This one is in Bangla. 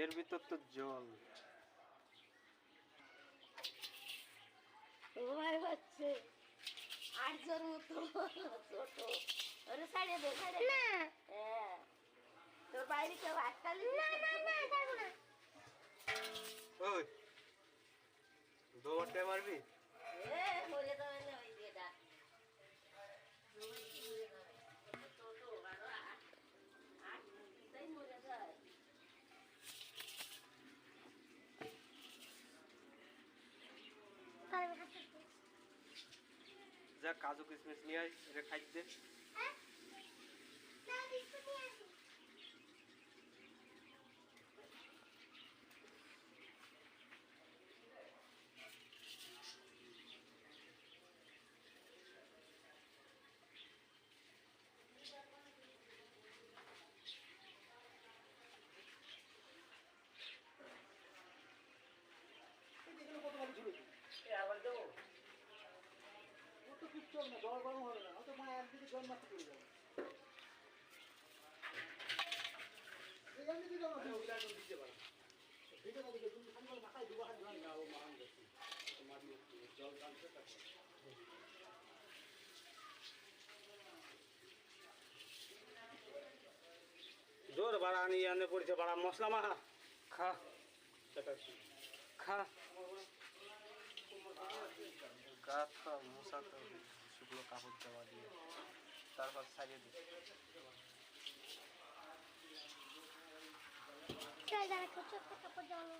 এর ভিতর তো জল। তোমার হচ্ছে আটজন মতো ছোট। ওরে সাইডে দে সাইডে না। হ্যাঁ। তোর বাইরে কেউ আটকালি না না না থাকব না। ওই দৌড়তে মারবি যা কাজু কিশমিশ নিয়ে আয় এটা খাই তো জোর বাড়া নিয়ে আনে পড়েছে, বাড়া মশলা মাখা। খা। খা। গা খা মশাতে হবে শুকনো কাপড় জমা দিয়ে তারপর সারিয়ে দিই। কাপড় জমা